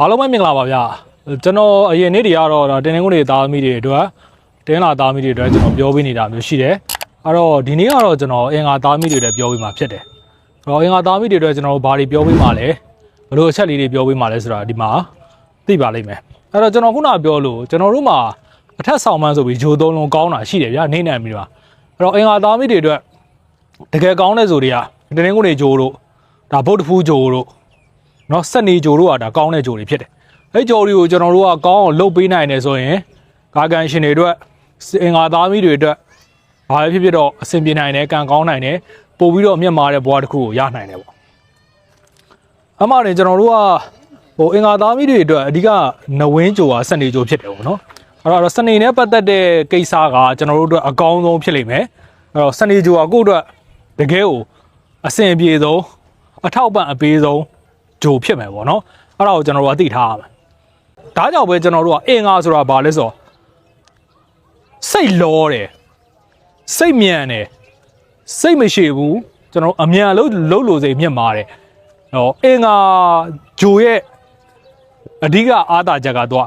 အားလုံးပဲမင်္ဂလာပါဗျာကျွန်တော်အရင်နေ့တွေကတော့ဒါတင်းတင်းကုန်းတွေသားသမီးတွေအတွက်တင်းလာသားသမီးတွေအတွက်ကျွန်တော်ပြောပေးနေတာမျိုးရှိတယ်အဲ့တော့ဒီနေ့ကတော့ကျွန်တော်အင်္ဂါသားသမီးတွေအတွက်ပြောပေးမှာဖြစ်တယ်အဲ့တော့အင်္ဂါသားသမီးတွေအတွက်ကျွန်တော်တို့ဘာတွေပြောပေးမှာလဲဘယ်လိုအချက်လေးတွေပြောပေးမှာလဲဆိုတာဒီမှာသိပါလိမ့်မယ်အဲ့တော့ကျွန်တော်ခုနပြောလို့ကျွန်တော်တို့မှာအထက်ဆောင်မှန်းဆိုပြီးဂျိုသုံးလုံးကောင်းတာရှိတယ်ဗျာနေနိုင်ပြီပါအဲ့တော့အင်္ဂါသားသမီးတွေအတွက်တကယ်ကောင်းတဲ့ဆိုတွေကတင်းတင်းကုန်းတွေဂျိုတို့ဒါဗုဒ္ဓဖူးဂျိုတို့ နော်စက်နေဂျိုတို့ကဒါကောင်းတဲ့ဂျိုတွေဖြစ်တယ်အဲ့ဂျိုတွေကိုကျွန်တော်တို့ကကောင်းအောင်လုပ်ပေးနိုင်တယ်ဆိုရင်ကာကန်ရှင်တွေအတွက်အင်္ဂါသားမီးတွေအတွက်ဘာပဲဖြစ်ဖြစ်တော့အဆင်ပြေနိုင်တယ်ကံကောင်းနိုင်တယ်ပို့ပြီးတော့မြင့်မာတဲ့ဘဝတစ်ခုကိုရနိုင်တယ်ပေါ့အမှန်တကယ်ကျွန်တော်တို့ကဟိုအင်္ဂါသားမီးတွေအတွက်အဓိကနဝင်းဂျိုကစက်နေဂျိုဖြစ်တယ်ပေါ့နော်အဲ့တော့စနေနဲ့ပတ်သက်တဲ့ကိစ္စကကျွန်တော်တို့အတွက်အကောင်းဆုံးဖြစ်လိမ့်မယ်အဲ့တော့စနေဂျိုကကိုယ့်အတွက်တကယ်ကိုအဆင်ပြေဆုံးအထောက်ပံ့အပေးဆုံး ဂျိုဖြစ်မယ်ပေါ့နော်အဲ့ဒါကိုကျွန်တော်တို့ကသိထားရမယ်ဒါကြောင့်ပဲကျွန်တော်တို့ကအင်္ဂါဆိုတာဘာလဲဆိုတော့စိတ်လောတယ်စိတ်မြန်တယ်စိတ်မရှိဘူးကျွန်တော်တို့အမြန်လို့လှုပ်လို့စိတ်မြင့်မာတယ်ဟောအင်္ဂါဂျိုရဲ့အဓိကအားသာချက်ကတော့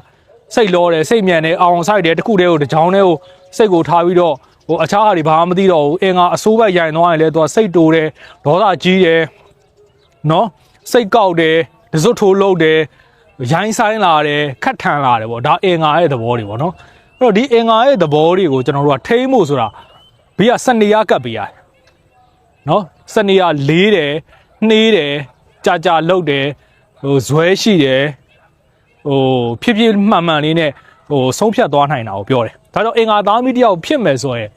စိတ်လောတယ်စိတ်မြန်တယ်အောင်ဆိုင်တယ်တခုတည်းကိုတစ်ချောင်းတည်းကိုစိတ်ကိုထားပြီးတော့ဟိုအခြားဟာတွေဘာမှမသိတော့ဘူးအင်္ဂါအစိုးဘက်ရိုင်သွားရင်လည်းသူကစိတ်တိုးတယ်ဒေါသကြီးတယ်နော် စိတ်ကောက်တယ်ဒဇွတ်ထိုးလုံးတယ်ရိုင်းဆိုင်လာတယ်ခတ်ထန်လာတယ်ပေါ့ဒါအင်္ဂါရဲ့သဘောတွေပေါ့နော်အဲ့တော့ဒီအင်္ဂါရဲ့သဘောတွေကိုကျွန်တော်တို့ကထိမ့်ဖို့ဆိုတာဘေးကစနေရကပ်ပေးရတယ်နော်စနေရလေးတယ်နှေးတယ်ကြာကြာလှုပ်တယ်ဟိုဇွဲရှိတယ်ဟိုဖြစ်ဖြစ်မှန်မှန်လေးနဲ့ဟိုဆုံးဖြတ်သွားနိုင်တာကိုပြောတယ်ဒါကြောင့်အင်္ဂါသားမီတယောက်ဖြစ်မယ်ဆိုရင်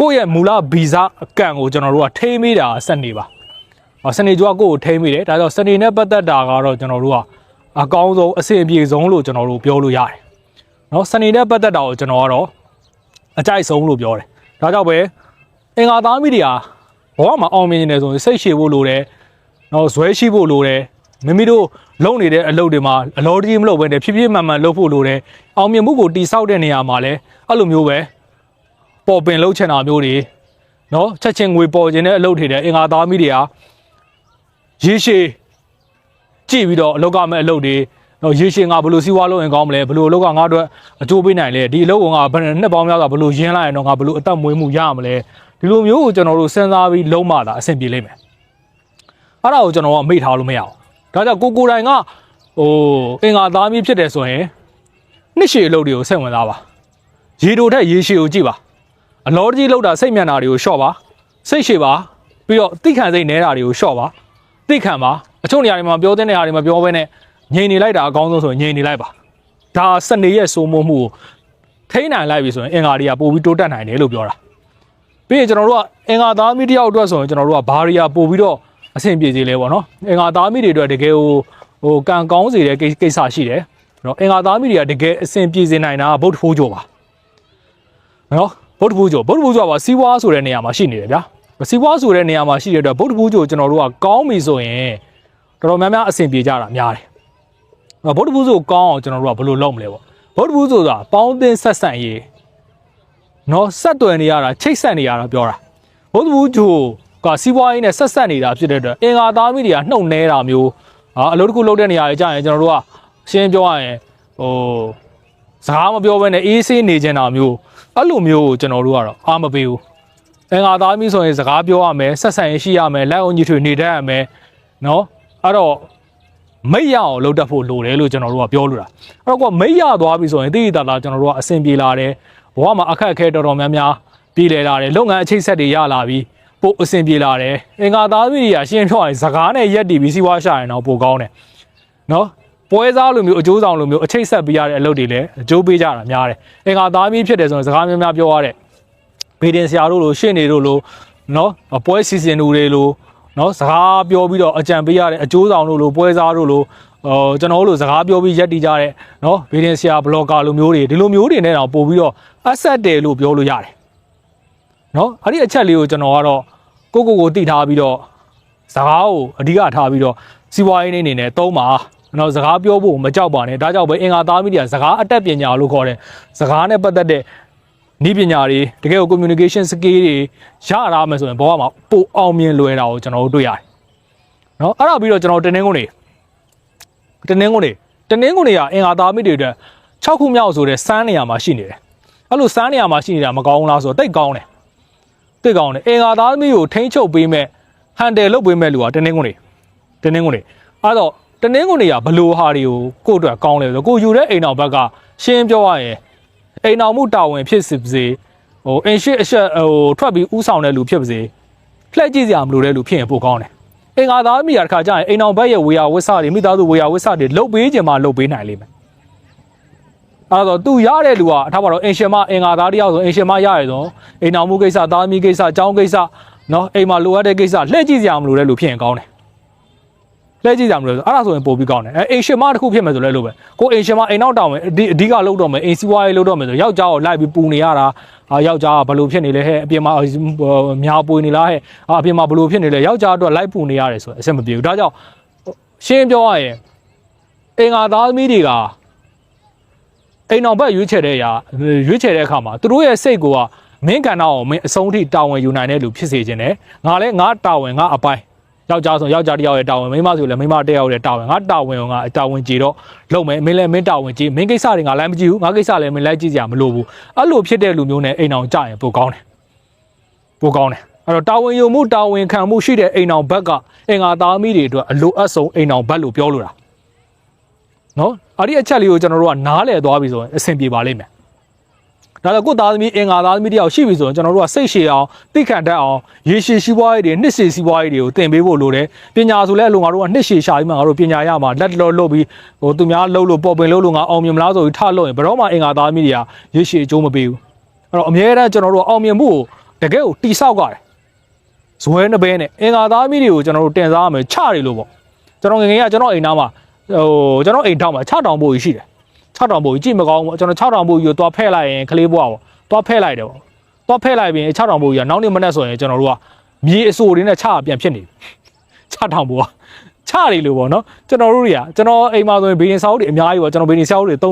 ကိုယ့်ရဲ့မူလဗီဇအကန့်ကိုကျွန်တော်တို့ကထိမ့်မိတာစနေပါ။အော် စနေကြွားကိုကိုထိမ့်မိတယ်။ဒါကြောင့်စနေနဲ့ပတ်သက်တာကတော့ကျွန်တော်တို့ကအကောင်းဆုံးအဆင်ပြေဆုံးလို့ကျွန်တော်တို့ပြောလို့ရတယ်။နော်စနေနဲ့ပတ်သက်တာကိုကျွန်တော်ကတော့အကြိုက်ဆုံးလို့ပြောတယ်။ဒါကြောင့်ပဲအင်္ဂါသားမိတွေဟာဘဝမှာအောင်မြင်နေတယ်ဆိုရင်စိတ်ရှည်ဖို့လိုတယ်။နော်ဇွဲရှိဖို့လိုတယ်။မိမိတို့လုပ်နေတဲ့အလုပ်တွေမှာအလောတကြီးမလုပ်ဘဲနဲ့ဖြည်းဖြည်းမှန်မှန်လုပ်ဖို့လိုတယ်။အောင်မြင်မှုကိုတိဆောက်တဲ့နေရာမှာလည်းအဲ့လိုမျိုးပဲပေါ်ပင်လုပ်ချင်တာမျိုးတွေနော်ချက်ချင်းငွေပေါ်ခြင်းတဲ့အလုပ်တွေတဲ့အင်္ဂါသားမိတွေဟာ ရေရှည်ကြည့်ပြီးတော့အလောက်ကမဲ့အလုပ်တွေတော့ရေရှည်ငါဘယ်လိုစီးပွားလုပ်ရင်ကောင်းမလဲဘယ်လိုအလောက်ကငါတို့အကျိုးပေးနိုင်လဲဒီအလုပ်ကငါဘယ်နှစ်ပေါင်းများစွာဘယ်လိုရင်းလိုက်ရင်တော့ငါဘယ်လိုအသက်မွေးမှုရမလဲဒီလိုမျိုးကိုကျွန်တော်တို့စဉ်းစားပြီးလုံးမတာအဆင်ပြေလိမ့်မယ်အဲ့ဒါကိုကျွန်တော်ကအမိထားလို့မရအောင်ဒါကြောင့်ကိုကိုတိုင်ကဟိုအင်္ဂါသားမီးဖြစ်တယ်ဆိုရင်နှစ်ရှည်အလုပ်တွေကိုစိတ်ဝင်စားပါရေတိုထက်ရေရှည်ကိုကြည့်ပါအလောတကြီးလောက်တာစိတ်မျက်နှာတွေကိုရှော့ပါစိတ်ရှည်ပါပြီးတော့တိခံစိတ်နေတာတွေကိုရှော့ပါ သိခံပါအချို့နေရာတွေမှာပြောတဲ့နေရာတွေမှာပြောဘဲနဲ့ငြိမ်နေလိုက်တာအကောင်းဆုံးဆိုရင်ငြိမ်နေလိုက်ပါဒါစနေရဲ့စိုးမိုးမှုကိုထိန်းနိုင်လိုက်ပြီဆိုရင်အင်္ဂါတွေကပို့ပြီးတိုးတက်နိုင်တယ်လို့ပြောတာပြီးရင်ကျွန်တော်တို့ကအင်္ဂါသားမိတယောက်အတွက်ဆိုရင်ကျွန်တော်တို့ကဘာရီယာပို့ပြီးတော့အဆင်ပြေစေလဲပေါ့နော်အင်္ဂါသားမိတွေအတွက်တကယ်ဟိုဟိုကံကောင်းစေတဲ့ကိကိစ္စရှိတယ်နော်အင်္ဂါသားမိတွေကတကယ်အဆင်ပြေစေနိုင်တာကဗုဒ္ဓဖိုးကြောပါနော်ဗုဒ္ဓဖိုးကြောဗုဒ္ဓဖိုးကြောကစီးပွားဆိုတဲ့နေရာမှာရှိနေတယ်ဗျာ စီပွားဆိုတဲ့နေရာမှာရှိတဲ့အတွက်ဗုဒ္ဓဘူးကျိုကျွန်တော်တို့ကကောင်းပြီဆိုရင်တော်တော်များများအဆင်ပြေကြတာများတယ်။အဲ့ဗုဒ္ဓဘူးဆိုကောင်းအောင်ကျွန်တော်တို့ကဘယ်လိုလုပ်မလဲပေါ့။ဗုဒ္ဓဘူးဆိုတာပေါင်းသင်းဆက်ဆံရေးနော်ဆက်တွယ်နေရတာချိတ်ဆက်နေရတာပြောတာ။ဗုဒ္ဓဘူးကျိုကစီပွားရေးနဲ့ဆက်ဆက်နေတာဖြစ်တဲ့အတွက်အင်္ဂါသားမိတွေကနှုတ်နေတာမျိုးဟာအလုပ်တစ်ခုလုပ်တဲ့နေရာကြီးကြာရင်ကျွန်တော်တို့ကရှင်းပြောရရင်ဟိုစကားမပြောဘဲနဲ့အေးဆေးနေကြတာမျိုးအဲ့လိုမျိုးကိုကျွန်တော်တို့ကတော့အားမပေးဘူး။ အင်္ဂါသားမိဆိုရင်စကားပြောရမယ်ဆက်ဆံရေးရှိရမယ်လက်အောင်ကြီးထွေနေတတ်ရမယ်နော်အဲ့တော့မိတ်ရအောင်လုပ်တတ်ဖို့လိုတယ်လို့ကျွန်တော်တို့ကပြောလို့တာအဲ့တော့ကမိတ်ရသွားပြီဆိုရင်တိတိတတ်တာကျွန်တော်တို့ကအဆင်ပြေလာတယ်ဘဝမှာအခက်အခဲတော်တော်များများပြေလည်လာတယ်လုပ်ငန်းအခြေဆက်တွေရလာပြီပို့အဆင်ပြေလာတယ်အင်္ဂါသားမိတွေကရှင်းပြောရင်စကားနဲ့ရက်တီပြီးစီးပွားရှာရင်တော့ပိုကောင်းတယ်နော်ပွဲစားလိုမျိုးအကျိုးဆောင်လိုမျိုးအခြေဆက်ပေးရတဲ့အလုပ်တွေလည်းအကျိုးပေးကြတာများတယ်အင်္ဂါသားမိဖြစ်တယ်ဆိုရင်စကားများများပြောရတဲ့ ဗေဒင်ဆရာတို့လိုရှင့်နေတို့လိုနော်ပွဲစီစဉ်သူတွေလိုနော်စကားပြောပြီးတော့အကြံပေးရတဲ့အကျိုးဆောင်တို့လိုပွဲစားတို့လိုဟိုကျွန်တော်တို့လိုစကားပြောပြီးရက်တည်ကြတဲ့နော်ဗေဒင်ဆရာဘလော့ဂါလိုမျိုးတွေဒီလိုမျိုးတွေနဲ့တော့ပို့ပြီးတော့အဆက်တယ်လို့ပြောလို့ရတယ်နော်အဲ့ဒီအချက်လေးကိုကျွန်တော်ကတော့ကိုကိုကိုတိထားပြီးတော့စကားကိုအဓိကထားပြီးတော့စီးပွားရေးအနေနဲ့သုံးပါနော်စကားပြောဖို့မကြောက်ပါနဲ့ဒါကြောင့်ပဲအင်္ဂါသားမိတွေကစကားအတက်ပညာလို့ခေါ်တယ်စကားနဲ့ပတ်သက်တဲ့ နည်းပညာတွေတကယ်ကို communication skill တွေရတာမှဆိုရင်ဘဝမှာပိုအောင်မြင်လွယ်တာကိုကျွန်တော်တို့တွေ့ရတယ်။နော်အဲ့ဒါပြီးတော့ကျွန်တော်တင်းနှင်းကုန်တွေတင်းနှင်းကုန်တွေတင်းနှင်းကုန်တွေကအင်္ဂါသားမိတွေအတွက်6ခုမြောက်ဆိုတဲ့စမ်းနေရာမှာရှိနေတယ်။အဲ့လိုစမ်းနေရာမှာရှိနေတာမကောင်းဘူးလားဆိုတော့တိတ်ကောင်းတယ်။တိတ်ကောင်းတယ်။အင်္ဂါသားမိကိုထိန်းချုပ်ပေးမဲ့ဟန်တယ်လုပ်ပေးမဲ့လူကတင်းနှင်းကုန်တွေတင်းနှင်းကုန်တွေအဲ့တော့တင်းနှင်းကုန်တွေကဘလို့ဟာတွေကိုကို့အတွက်ကောင်းလဲဆိုတော့ကိုယူတဲ့အိမ်တော်ဘက်ကရှင်းပြောရရင် အိမ်တော်မှုတာဝန်ဖြစ်စေပါစေဟိုအင်ရှိအရှက်ဟိုထွက်ပြီးဥဆောင်တဲ့လူဖြစ်ပါစေလှည့်ကြည့်စရာမလိုတဲ့လူဖြစ်ရင်ပိုကောင်းတယ်အင်္ဂါသားမိရတစ်ခါကျရင်အိမ်အောင်ဘက်ရဲ့ဝေယဝစ္စတွေမိသားစုဝေယဝစ္စတွေလုတ်ပေးခြင်းမှလုတ်ပေးနိုင်လိမ့်မယ်အဲ့တော့သူရတဲ့လူကအထားပါတော့အင်ရှင်မအင်္ဂါသားတယောက်ဆိုအင်ရှင်မရရဆိုအိမ်အောင်မှုကိစ္စသားသမီးကိစ္စအကြောင်းကိစ္စနော်အိမ်မှာလိုအပ်တဲ့ကိစ္စလှည့်ကြည့်စရာမလိုတဲ့လူဖြစ်ရင်ကောင်းတယ် လှည့်ကြည့်စရာမလိုဆိုအဲ့ဒါဆိုရင်ပိုပြီးကောင်းတယ်အဲအိမ်ရှင်မတစ်ခုဖြစ်မယ်ဆိုလဲလို့ပဲကိုအိမ်ရှင်မအိမ်နောက်တောင်မယ်အဓိအဓိကလုတ်တော့မယ်အိမ်စီးပွားရေးလုတ်တော့မယ်ဆိုယောက်ျားကိုလိုက်ပြီးပူနေရတာအာယောက်ျားကဘယ်လိုဖြစ်နေလဲဟဲ့အပြင်မှာများပွေနေလားဟဲ့အာအပြင်မှာဘယ်လိုဖြစ်နေလဲယောက်ျားအတွက်လိုက်ပူနေရတယ်ဆိုအဆင်မပြေဘူးဒါကြောင့်ရှင်းပြောရရင်အင်္ဂါသားသမီးတွေကအိမ်အောင်ဘက်ရွေးချယ်တဲ့အရာရွေးချယ်တဲ့အခါမှာသူတို့ရဲ့စိတ်ကိုကမင်းကဏ္ဍအောင်မင်းအဆုံးထိတာဝန်ယူနိုင်တဲ့လူဖြစ်စေခြင်းနဲ့ငါလည်းငါတာဝန်ငါအပိုင်း ယောက်ျားဆိုယောက်ျားတစ်ယောက်ရဲ့တာဝန်မိန်းမဆိုလည်းမိန်းမတစ်ယောက်ရဲ့တာဝန်ငါတာဝန်ကိုငါတာဝန်ကြည့်တော့လုပ်မယ်မင်းလည်းမင်းတာဝန်ကြည့်မင်းကိစ္စတွေငါလည်းမကြည့်ဘူးငါကိစ္စလည်းမင်းလည်းကြည့်ကြမလို့ဘူးအဲ့လိုဖြစ်တဲ့လူမျိုးနဲ့အိမ်အောင်ကြရင်ပိုကောင်းတယ်ပိုကောင်းတယ်အဲ့တော့တာဝန်ယူမှုတာဝန်ခံမှုရှိတဲ့အိမ်အောင်ဘက်ကအင်္ဂါသားမိတွေအတွက်အလိုအပ်ဆုံးအိမ်အောင်ဘက်လို့ပြောလို့တာနော်အဲ့ဒီအချက်လေးကိုကျွန်တော်တို့ကနားလည်သွားပြီဆိုရင်အဆင်ပြေပါလိမ့်မယ် ဒါတော့ကိုယ့်သားသမီးအင်္ဂါသားသမီးတယောက်ရှိပြီဆိုရင်ကျွန်တော်တို့ကစိတ်ရှည်အောင်သိခံတတ်အောင်ရေရှည်စီးပွားရေးတွေနှစ်ရှည်စီးပွားရေးတွေကိုသင်ပေးဖို့လိုတယ်ပညာဆိုလဲအလိုငါတို့ကနှစ်ရှည်ရှာပြီးမှငါတို့ပညာရမှာလက်တော်လုပ်ပြီးဟိုသူများလှုပ်လို့ပေါ်ပင်လှုပ်လို့ငါအောင်မြင်မလားဆိုပြီးထလို့ရင်ဘယ်တော့မှအင်္ဂါသားသမီးတွေကရေရှည်အကျိုးမပေးဘူးအဲ့တော့အမြဲတမ်းကျွန်တော်တို့အောင်မြင်မှုကိုတကယ်ကိုတိဆောက်ကြတယ်ဇွဲနှစ်ဘဲနဲ့အင်္ဂါသားမိတွေကိုကျွန်တော်တို့တင်စားရမယ်ချတယ်လို့ပေါ့ကျွန်တော်ငယ်ငယ်ကကျွန်တော်အိမ်သားမှာဟိုကျွန်တော်အိမ်ထောင်မှာ6တောင်ပို့ကြီးရှိတယ် 6တောင်ပို့ကြီးကြည့်မကောင်းဘူးကျွန်တော်6တောင်ပို့ကြီးကိုသွားဖဲ့လိုက်ရင်ကလေးဘွားပေါ့သွားဖဲ့လိုက်တယ်ပေါ့သွားဖဲ့လိုက်ပြီး6တောင်ပို့ကြီးကနောက်နေ့မနေ့ဆိုရင်ကျွန်တော်တို့ကမြေအစိုးရင်းနဲ့ချပြန်ဖြစ်နေပြီ6တောင်ပို့ကချတယ်လို့ပေါ့နော်ကျွန်တော်တို့တွေကကျွန်တော်အိမ်မှာဆိုရင်ဘေးရင်စာအုပ်တွေအများကြီးပေါ့ကျွန်တော်ဘေးရင်စာအုပ်တွေ3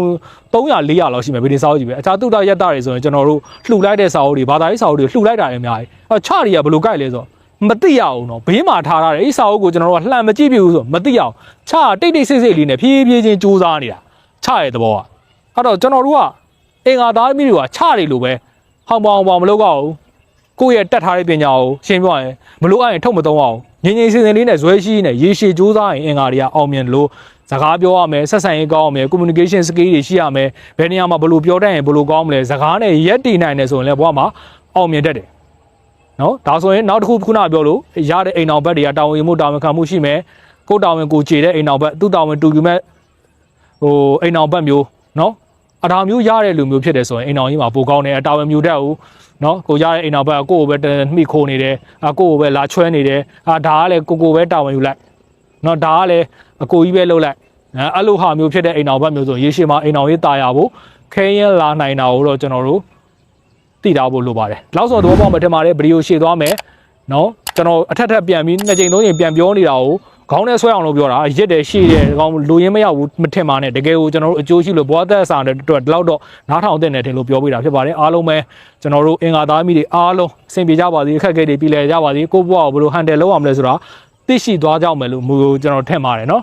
300 400လောက်ရှိမယ်ဘေးရင်စာအုပ်ကြီးပဲအခြားတုတ္တရက်တာတွေဆိုရင်ကျွန်တော်တို့လှူလိုက်တဲ့စာအုပ်တွေဘာသာရေးစာအုပ်တွေလှူလိုက်တာတွေအများကြီးအဲချတွေကဘယ်လိုကြိုက်လဲဆိုတော့မသိရအောင်တော့ဘေးမှာထားထားတယ်အဲ့စာအုပ်ကိုကျွန်တော်တို့ကလှမ်းမကြည့်ပြဘူးဆိုတော့မသိအောင်ချတိတ်တိတ်ဆိတ်ဆိတ်လေးနဲ့ဖြည်းဖြည်းချင်းစူးစမ်းနေတာ ချရဲ့သဘောကအဲ့တော့ကျွန်တော်တို့ကအင်္ဂါသားမိတွေကချတယ်လို့ပဲဟောင်ပေါင်ပေါင်မလုပ်ကြဘူးကိုယ့်ရဲ့တက်ထားတဲ့ပညာကိုရှင်းပြရင်မလို့အရင်ထုတ်မသုံးအောင်ငြိမ်ငြိမ်စင်စင်လေးနဲ့ဇွဲရှိနဲ့ရေရှည်စူးစမ်းရင်အင်္ဂါတွေကအောင်မြင်လို့စကားပြောရမယ်ဆက်ဆံရေးကောင်းရမယ် communication skill တွေရှိရမယ်ဘယ်နေရာမှာဘယ်လိုပြောတတ်ရင်ဘယ်လိုကောင်းမလဲစကားနဲ့ရက်တည်နိုင်တယ်ဆိုရင်လည်းဘဝမှာအောင်မြင်တတ်တယ်နော်ဒါဆိုရင်နောက်တစ်ခုခုနပြောလို့ရတဲ့အိမ်အောင်ဘက်တွေကတာဝန်ယူမှုတာဝန်ခံမှုရှိမယ်ကိုယ်တာဝန်ကိုခြေတဲ့အိမ်အောင်ဘက်သူ့တာဝန်တူယူမဲ့ ဟိုအိမ်အောင်ဘတ်မျိုးနော်အတာမျိုးရတဲ့လူမျိုးဖြစ်တယ်ဆိုရင်အိမ်အောင်ကြီးမှာပိုကောင်းတယ်အတာဝန်မျိုးတက်ဦးနော်ကိုရတဲ့အိမ်အောင်ဘတ်ကိုကိုပဲမိခိုးနေတယ်အကိုကိုပဲလာချွဲနေတယ်အာဒါကလည်းကိုကိုပဲတာဝန်ယူလိုက်နော်ဒါကလည်းအကိုကြီးပဲလှုပ်လိုက်အဲ့လိုဟာမျိုးဖြစ်တဲ့အိမ်အောင်ဘတ်မျိုးဆိုရေရှည်မှာအိမ်အောင်ရေးတာယာဖို့ခဲရင်လာနိုင်တာကိုတော့ကျွန်တော်တို့သိထားဖို့လိုပါတယ်လောက်ဆိုသဘောပေါက်မှထင်ပါတယ်ဗီဒီယိုရှေ့သွားမယ်နော်ကျွန်တော်အထက်ထပ်ပြန်ပြီးနှစ်ကြိမ်သုံးကြိမ်ပြန်ပြောနေတာကို ခေါင်းနဲ့ဆွဲအောင်လို့ပြောတာရစ်တယ်ရှေ့တယ်ဒီကောင်လိုရင်းမရောက်ဘူးမထင်ပါနဲ့တကယ်ကိုကျွန်တော်တို့အကျိုးရှိလို့ဘွားသက်စာတဲ့အတွက်ဒီလောက်တော့နားထောင်တဲ့နယ်ထင်လို့ပြောပြတာဖြစ်ပါတယ်အားလုံးပဲကျွန်တော်တို့အင်္ဂါသားမိတွေအားလုံးအဆင်ပြေကြပါစေအခက်အခဲတွေပြည်လည်ကြပါစေကိုယ့်ဘဝကိုဘယ်လိုဟန်တယ်လုပ်အောင်လဲဆိုတာသိရှိသွားကြမယ်လို့မူကျွန်တော်ထင်ပါတယ်နော်